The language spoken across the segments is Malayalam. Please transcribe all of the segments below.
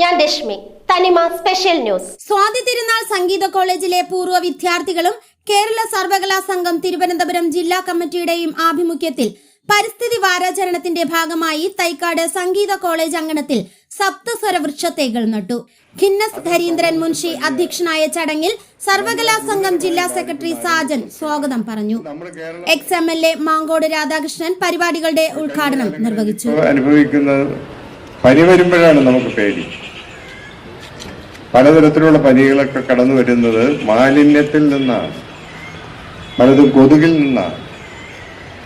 ഞാൻ രശ്മി തനിമ സ്പെഷ്യൽ ന്യൂസ്. സ്വാതി തിരുനാൾ സംഗീത കോളേജിലെ പൂർവ വിദ്യാർത്ഥികളും കേരള സർവകലാ സംഘം തിരുവനന്തപുരം ജില്ലാ കമ്മിറ്റിയുടെയും ആഭിമുഖ്യത്തിൽ പരിസ്ഥിതി വാരാചരണത്തിന്റെ ഭാഗമായി തൈക്കാട് സംഗീത കോളേജ് അങ്കണത്തിൽ സപ്തസ്വര വൃക്ഷത്തേകൾ നട്ടു. ഖിന്നസ് ധരീന്ദ്രൻ മുൻഷി അധ്യക്ഷനായ ചടങ്ങിൽ സർവകലാ സംഘം ജില്ലാ സെക്രട്ടറി സാജൻ സ്വാഗതം പറഞ്ഞു. Ex M L A Mankode Radhakrishnan പരിപാടികളുടെ ഉദ്ഘാടനം നിർവഹിച്ചു. അനുഭവിക്കുന്നത് പനി വരുമ്പോഴാണ് നമുക്ക് പേടി. പലതരത്തിലുള്ള പനികളൊക്കെ കടന്നു വരുന്നത് മാലിന്യത്തിൽ നിന്നാണ്. പലതും കൊതുകിൽ നിന്നാണ്.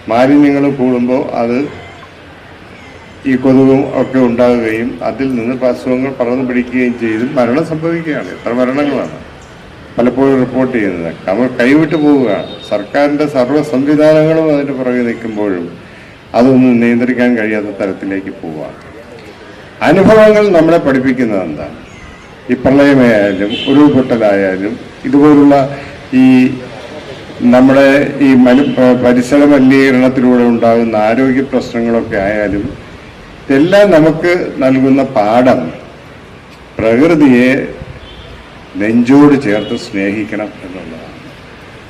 മാലിന്യങ്ങൾ കൂടുമ്പോൾ അത് ഈ കൊതുകും ഒക്കെ ഉണ്ടാകുകയും അതിൽ നിന്ന് അസുഖങ്ങൾ പടർന്നു പിടിക്കുകയും ചെയ്ത് മരണം സംഭവിക്കുകയാണ്. എത്ര മരണങ്ങളാണ്. പലപ്പോഴും റിപ്പോർട്ട് ചെയ്യുന്നത്. നമ്മൾ കൈവിട്ടു പോവുകയാണ്. സർക്കാരിന്റെ സർവ സംവിധാനങ്ങളും അതിന്റെ പുറകെ നിൽക്കുമ്പോഴും അതൊന്നും നിയന്ത്രിക്കാൻ കഴിയാത്ത തരത്തിലേക്ക് പോവുകയാണ്. അനുഭവങ്ങൾ നമ്മളെ പഠിപ്പിക്കുന്നത് എന്താണ്? ഈ പ്രളയമായാലും ഉരുൾപൊട്ടലായാലും ഇതുപോലുള്ള ഈ നമ്മുടെ ഈ മനു പരിസര മലിനീകരണത്തിലൂടെ ഉണ്ടാകുന്ന ആരോഗ്യ പ്രശ്നങ്ങളൊക്കെ ആയാലും ഇതെല്ലാം നമുക്ക് നൽകുന്ന പാഠം പ്രകൃതിയെ നെഞ്ചോട് ചേർത്ത് സ്നേഹിക്കണം എന്നുള്ളതാണ്.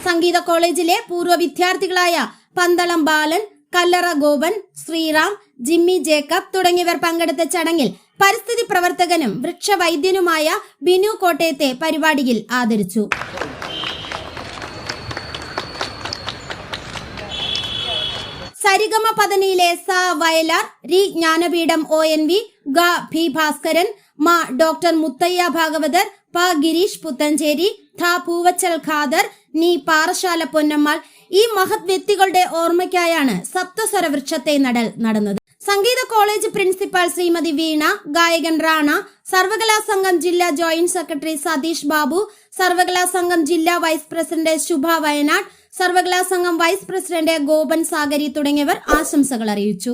സംഗീത കോളേജിലെ പൂർവ വിദ്യാർത്ഥികളായ പന്തളം ബാലൻ കല്ലറ ഗോപൻ ശ്രീറാം ജിമ്മി ജേക്കബ് തുടങ്ങിയവർ പങ്കെടുത്ത ചടങ്ങിൽ പരിസ്ഥിതി പ്രവർത്തകനും വൃക്ഷവൈദ്യനുമായ ബിനു കോട്ടയത്തെ പരിപാടിയിൽ ആദരിച്ചു. സരിഗമ പതനിയിലെ സ വയലാർ രി ജ്ഞാനപീഠം ഒ എൻ വി ഗ ഭി ഭാസ്കരൻ മ ഡോക്ടർ മുത്തയ്യ ഭാഗവതർ പ ഗിരീഷ് പുത്തഞ്ചേരി ധ പൂവച്ചൽ ഖാദർ നീ പാറശാല പൊന്നമ്മാൾ ഈ മഹത് വ്യക്തികളുടെ ഓർമ്മയ്ക്കായാണ് സപ്തസ്വര വൃക്ഷത്തെ നടൽ നടന്നത്. സംഗീത കോളേജ് പ്രിൻസിപ്പാൾ ശ്രീമതി വീണ ഗായകൻ റാണ സർവകലാ സംഘം ജില്ലാ ജോയിന്റ് സെക്രട്ടറി സതീഷ് ബാബു സർവകലാ സംഘം ജില്ലാ വൈസ് പ്രസിഡന്റ് ശുഭ വയനാട് സർവകലാ സംഘം വൈസ് പ്രസിഡന്റ് ഗോപൻ സാഗരി തുടങ്ങിയവർ ആശംസകൾ അറിയിച്ചു.